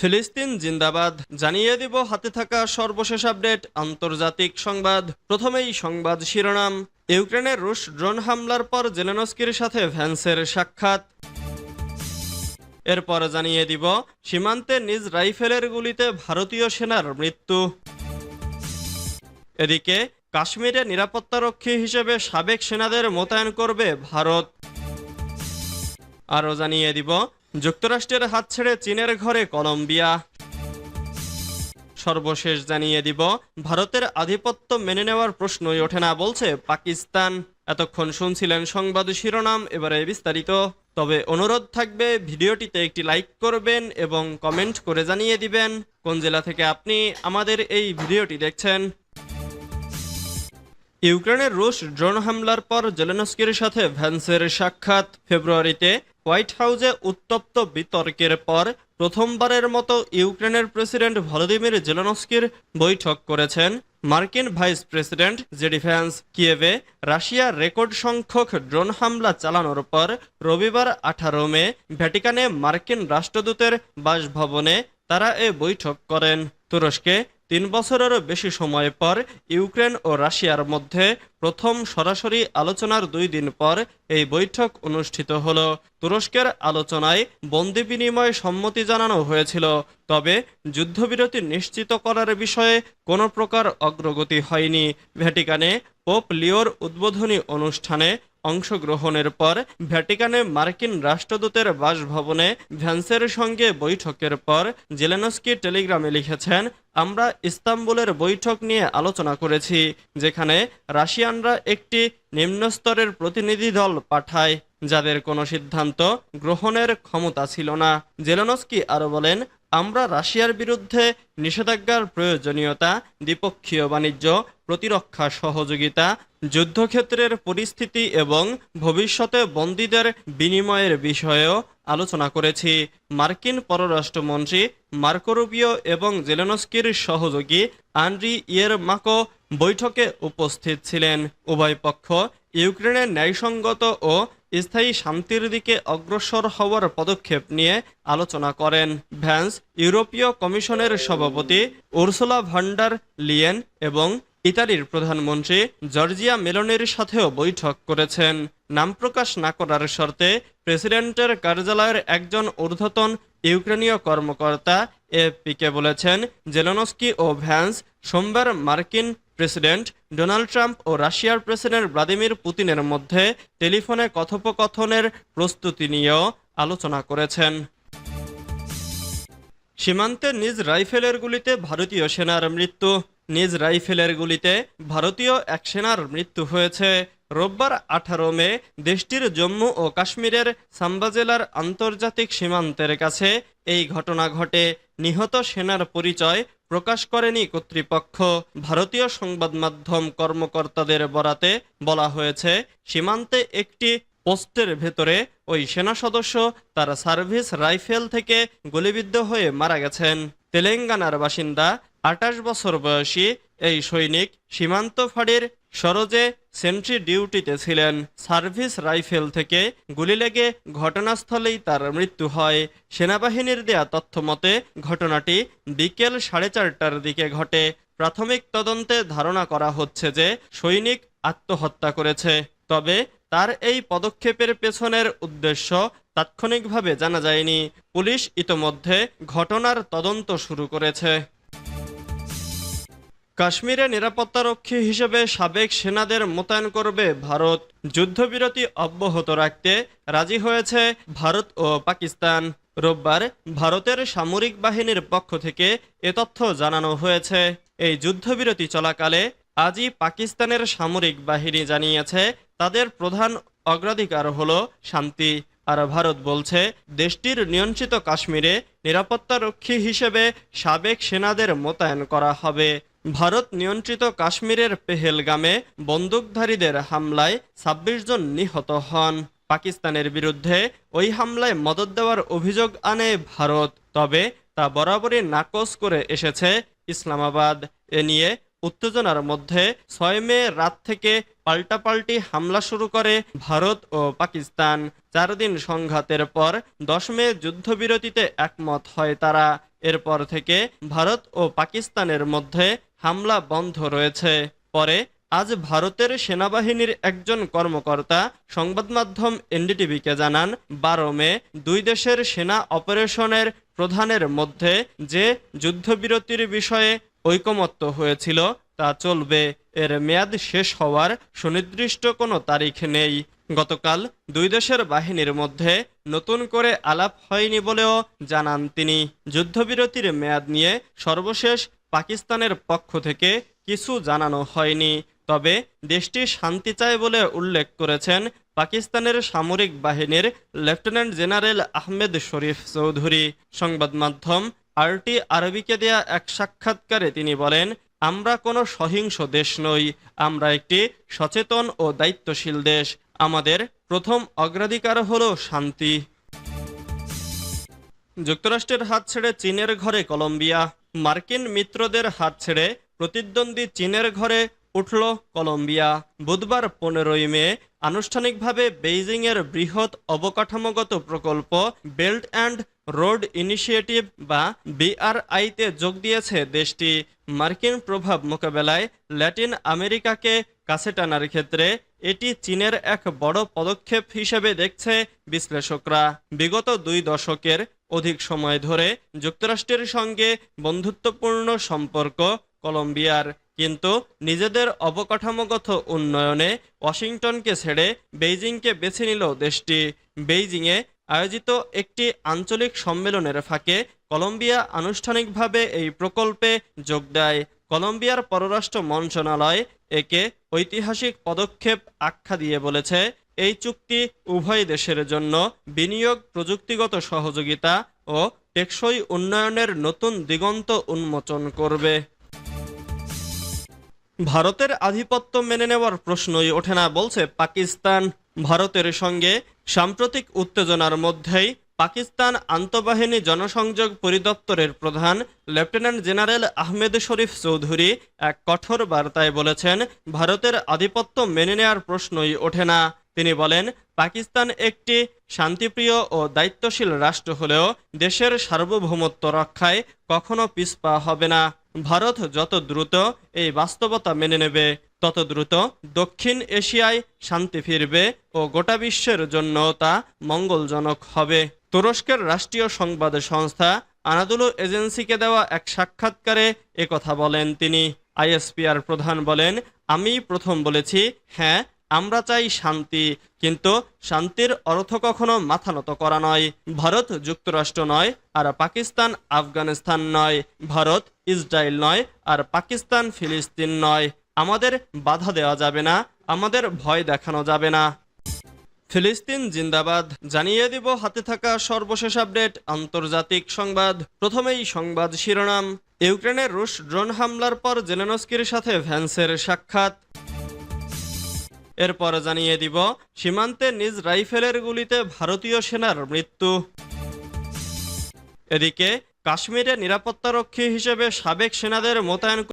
ফিলিস্তিন জিন্দাবাদ জানিয়ে দিব হাতে থাকা সর্বশেষ আপডেট, আন্তর্জাতিক সংবাদ। প্রথমেই সংবাদ শিরোনাম। ইউক্রেনের রুশ ড্রোন হামলার পর জেলেনস্কির সাথে ভ্যান্সের সাক্ষাৎ। এরপর জানিয়ে দিব, সীমান্তে নিজ রাইফেলের গুলিতে ভারতীয় সেনার মৃত্যু। এদিকে, কাশ্মীরে নিরাপত্তারক্ষী হিসেবে সাবেক সেনাদের মোতায়েন করবে ভারত। আরও জানিয়ে দিব যুক্তরাষ্ট্রের হাত ছেড়ে চীনের ঘরে কলম্বিয়া। সর্বশেষ জানিয়ে দিব, ভারতের আধিপত্য মেনে নেওয়ার প্রশ্নই ওঠে না বলছে পাকিস্তান। এতক্ষণ শুনছিলেন সংবাদ শিরোনাম, এবারে বিস্তারিত। তবে অনুরোধ থাকবে, ভিডিওটিতে একটি লাইক করবেন এবং কমেন্ট করে জানিয়ে দিবেন। কোন জেলা থেকে আপনি আমাদের এই ভিডিওটি দেখছেন? ইউক্রেনের রুশ ড্রোন হামলার পর জেলেনস্কির সাথে ভ্যান্সের সাক্ষাৎ ফেব্রুয়ারিতে হোয়াইট হাউসে উত্তপ্ত বিতর্কের পর প্রথমবারের মতো ইউক্রেনের প্রেসিডেন্ট ভলোদিমির জেলেনস্কির বৈঠক করেছেন। মার্কিন ভাইস প্রেসিডেন্ট জেডি কিয়েভে রাশিয়ার রেকর্ড সংখ্যক ড্রোন হামলা চালানোর পর রবিবার আঠারো মে ভ্যাটিকানে মার্কিন রাষ্ট্রদূতের বাসভবনে তারা এ বৈঠক করেন। তুরস্কে তিন বছরেরও বেশি সময় পর ইউক্রেন ও রাশিয়ার মধ্যে প্রথম সরাসরি আলোচনার দুই দিন পর এই বৈঠক অনুষ্ঠিত হল। তুরস্কের আলোচনায় বন্দি বিনিময় সম্মতি জানানো হয়েছিল, তবে যুদ্ধবিরতি নিশ্চিত করার বিষয়ে কোনো প্রকার অগ্রগতি হয়নি। ভ্যাটিকানে পোপ লিওর উদ্বোধনী অনুষ্ঠানে অংশগ্রহণের পর ভ্যাটিকানে মার্কিন রাষ্ট্রদূতের বাসভবনে ভ্যান্সের সঙ্গে বৈঠকের পর জেলেনস্কি টেলিগ্রামে লিখেছেন আমরা ইস্তাম্বুলের বৈঠক নিয়ে আলোচনা করেছি, যেখানে রাশিয়ানরা একটি নিম্নস্তরের প্রতিনিধি দল পাঠায়, যাদের কোনো সিদ্ধান্ত গ্রহণের ক্ষমতা ছিল না। জেলনস্কি আরও বলেন আমরা রাশিয়ার বিরুদ্ধে নিষেধাজ্ঞার প্রয়োজনীয়তা, দ্বিপক্ষীয় বাণিজ্য, প্রতিরক্ষা সহযোগিতা, যুদ্ধক্ষেত্রের পরিস্থিতি এবং ভবিষ্যতে বন্দীদের বিনিময়ের বিষয়েও আলোচনা করেছি। মার্কিন পররাষ্ট্রমন্ত্রী মার্কো রুবিও এবং জেলেনস্কির সহযোগী আন্ড্রি ইয়েরমাকো বৈঠকে উপস্থিত ছিলেন। উভয় পক্ষ ইউক্রেনের ন্যায়সঙ্গত ও স্থায়ী শান্তির দিকে অগ্রসর হওয়ার পদক্ষেপ নিয়ে আলোচনা করেন ভ্যান্স ইউরোপীয় কমিশনের সভাপতি উর্সুলা ভান্ডার লিয়েন এবং ইতালির প্রধানমন্ত্রী জর্জিয়া মেলনের সাথেও বৈঠক করেছেন। নাম প্রকাশ না করার শর্তে প্রেসিডেন্টের কার্যালয়ের একজন ঊর্ধ্বতন ইউক্রেনীয় কর্মকর্তা এপিকে বলেছেন, জেলনস্কি ও ভ্যান্স সোমবার মার্কিন প্রেসিডেন্ট ডোনাল্ড ট্রাম্প ও রাশিয়ার প্রেসিডেন্ট ভ্লাদিমির পুতিনের মধ্যে টেলিফোনে কথোপকথনের প্রস্তুতি নিয়েও আলোচনা করেছেন। সীমান্তে নিজ রাইফেলের গুলিতে ভারতীয় সেনার মৃত্যু। নিজ রাইফেলের গুলিতে ভারতীয় এক সেনার মৃত্যু হয়েছে। রোববার আঠারো মে দেশটির জম্মু ও কাশ্মীরের সাম্বা জেলার আন্তর্জাতিক সীমান্তের কাছে এই ঘটনা ঘটে। নিহত সেনার পরিচয় প্রকাশ করেনি কর্তৃপক্ষ। ভারতীয় সংবাদ মাধ্যম কর্মকর্তাদের বরাতে বলা হয়েছে, সীমান্তে একটি পোস্টের ভেতরে ওই সেনা সদস্য তার সার্ভিস রাইফেল থেকে গুলিবিদ্ধ হয়ে মারা গেছেন। তেলেঙ্গানার বাসিন্দা আটাশ বছর বয়সী এই সৈনিক সীমান্ত ফাঁড়ির সরজে সেন্ট্রি ডিউটিতে ছিলেন। সার্ভিস রাইফেল থেকে গুলি লেগে ঘটনাস্থলেই তার মৃত্যু হয়। সেনাবাহিনীর দেয়া তথ্য মতে, ঘটনাটি বিকেল সাড়ে চারটার দিকে ঘটে। প্রাথমিক তদন্তে ধারণা করা হচ্ছে যে, সৈনিক আত্মহত্যা করেছে। তবে তার এই পদক্ষেপের পেছনের উদ্দেশ্য তাৎক্ষণিকভাবে জানা যায়নি। পুলিশ ইতোমধ্যে ঘটনার তদন্ত শুরু করেছে। কাশ্মীরে নিরাপত্তারক্ষী হিসেবে সাবেক সেনাদের মোতায়েন করবে ভারত। যুদ্ধবিরতি অব্যাহত রাখতে রাজি হয়েছে ভারত ও পাকিস্তান। রোববার ভারতের সামরিক বাহিনীর পক্ষ থেকে এ তথ্য জানানো হয়েছে। এই যুদ্ধবিরতি চলাকালে আজই পাকিস্তানের সামরিক বাহিনী জানিয়েছে, তাদের প্রধান অগ্রাধিকার হল শান্তি। আর ভারত বলছে, দেশটির নিয়ন্ত্রিত কাশ্মীরে নিরাপত্তারক্ষী হিসেবে সাবেক সেনাদের মোতায়েন করা হবে। ভারত নিয়ন্ত্রিত কাশ্মীরের পেহেলগামে বন্দুকধারীদের হামলায় ছাব্বিশ জন নিহত হন। পাকিস্তানের বিরুদ্ধে ওই হামলায় মদত দেওয়ার অভিযোগ আনে ভারত, তবে তা বরাবরই নাকচ করে এসেছে ইসলামাবাদ। এ নিয়ে উত্তেজনার মধ্যে ছয় মে রাত থেকে পাল্টাপাল্টি হামলা শুরু করে ভারত ও পাকিস্তান। চার দিন সংঘাতের পর দশ মে যুদ্ধবিরতিতে একমত হয় তারা। এরপর থেকে ভারত ও পাকিস্তানের মধ্যে হামলা বন্ধ রয়েছে। পরে আজ ভারতের সেনাবাহিনীর একজন কর্মকর্তা সংবাদ মাধ্যম এনডিটিভিকে জানান, বারো মে দুই দেশের সেনা অপারেশনের প্রধানের মধ্যে যে যুদ্ধবিরতির বিষয়ে ঐকমত্য হয়েছিল তা চলবে। এর মেয়াদ শেষ হওয়ার সুনির্দিষ্ট কোনো তারিখ নেই। গতকাল দুই দেশের বাহিনীর মধ্যে নতুন করে আলাপ হয়নি বলেও জানান তিনি। যুদ্ধবিরতির মেয়াদ নিয়ে সর্বশেষ পাকিস্তানের পক্ষ থেকে কিছু জানানো হয়নি। তবে দেশটি শান্তি চায় বলে উল্লেখ করেছেন পাকিস্তানের সামরিক বাহিনীর লেফটেন্যান্ট জেনারেল আহমেদ শরীফ চৌধুরী। সংবাদ মাধ্যম আরটি আরবিকে দেয়া এক সাক্ষাৎকারে তিনি বলেন, আমরা কোনো সহিংস দেশ নই, আমরা একটি সচেতন ও দায়িত্বশীল দেশ। আমাদের প্রথম অগ্রাধিকার হল শান্তি। যুক্তরাষ্ট্রের হাত ছেড়ে চীনের ঘরে কলম্বিয়া। মার্কিন মিত্রদের হাত ছেড়ে প্রতিদ্বন্দ্বী চীনের ঘরে উঠল কলম্বিয়া। বুধবার পনেরোই মে আনুষ্ঠানিকভাবে বেইজিংয়ের বৃহৎ অবকাঠামোগত প্রকল্প বেল্ট অ্যান্ড রোড ইনিশিয়েটিভ বা বিআরআইতে যোগ দিয়েছে দেশটি। মার্কিন প্রভাব মোকাবেলায় ল্যাটিন আমেরিকাকে কাছে টানার ক্ষেত্রে এটি চীনের এক বড় পদক্ষেপ হিসেবে দেখছে বিশ্লেষকরা। বিগত দুই দশকের অধিক সময় ধরে যুক্তরাষ্ট্রের সঙ্গে বন্ধুত্বপূর্ণ সম্পর্ক কলম্বিয়ার। কিন্তু নিজেদের অবকাঠামোগত উন্নয়নে ওয়াশিংটনকে ছেড়ে বেইজিংকে বেছে নিল দেশটি। বেইজিংয়ে আয়োজিত একটি আঞ্চলিক সম্মেলনের ফাঁকে কলম্বিয়া আনুষ্ঠানিকভাবে এই প্রকল্পে যোগ দেয়। কলম্বিয়ার পররাষ্ট্র মন্ত্রণালয় একে ঐতিহাসিক পদক্ষেপ আখ্যা দিয়ে বলেছে, এই চুক্তি উভয় দেশের জন্য বিনিয়োগ, প্রযুক্তিগত সহযোগিতা ও টেকসই উন্নয়নের নতুন দিগন্ত উন্মোচন করবে। ভারতের আধিপত্য মেনে নেওয়ার প্রশ্নই ওঠে না বলছে পাকিস্তান। ভারতের সঙ্গে সাম্প্রতিক উত্তেজনার মধ্যেই পাকিস্তান আন্তঃবাহিনী জনসংযোগ পরিদপ্তরের প্রধান লেফটেন্যান্ট জেনারেল আহমেদ শরীফ চৌধুরী এক কঠোর বার্তায় বলেছেন, ভারতের আধিপত্য মেনে নেওয়ার প্রশ্নই ওঠে না। তিনি বলেন, পাকিস্তান একটি শান্তিপ্রিয় ও দায়িত্বশীল রাষ্ট্র হলেও দেশের সার্বভৌমত্ব রক্ষায় কখনো পিছপা হবে না। ভারত যত দ্রুত এই বাস্তবতা মেনে নেবে। তত দ্রুত দক্ষিণ এশিয়ায় শান্তি ফিরবে ও গোটা বিশ্বের জন্য তা মঙ্গলজনক হবে। তুরস্কের রাষ্ট্রীয় সংবাদ সংস্থা আনাদুলু এজেন্সিকে দেওয়া এক সাক্ষাৎকারে একথা বলেন তিনি। আইএসপিআর প্রধান বলেন, আমি প্রথম বলেছি হ্যাঁ আমরা চাই শান্তি, কিন্তু শান্তির অর্থ কখনো মাথা নত করা নয়। ভারত যুক্তরাষ্ট্র নয়, আর পাকিস্তান আফগানিস্তান নয়। ভারত ইসরায়েল নয়, আর পাকিস্তান ফিলিস্তিন নয়। আমাদের বাধা দেওয়া যাবে না, আমাদের ভয় দেখানো যাবে না। ফিলিস্তিন জিন্দাবাদ, জানিয়ে দিব হাতে থাকা সর্বশেষ আপডেট, আন্তর্জাতিক সংবাদ, প্রথমেই সংবাদ শিরোনাম। ইউক্রেনের রুশ ড্রোন হামলার পর জেলেনস্কির সাথে ভ্যান্সের সাক্ষাৎ। এরপর জানিয়ে দিব, সীমান্তে নিজ রাইফেলের গুলিতে ভারতীয় সেনার মৃত্যু। এদিকে, কাশ্মীরে নিরাপত্তারক্ষী হিসেবে সাবেক সেনাদের মোতায়েন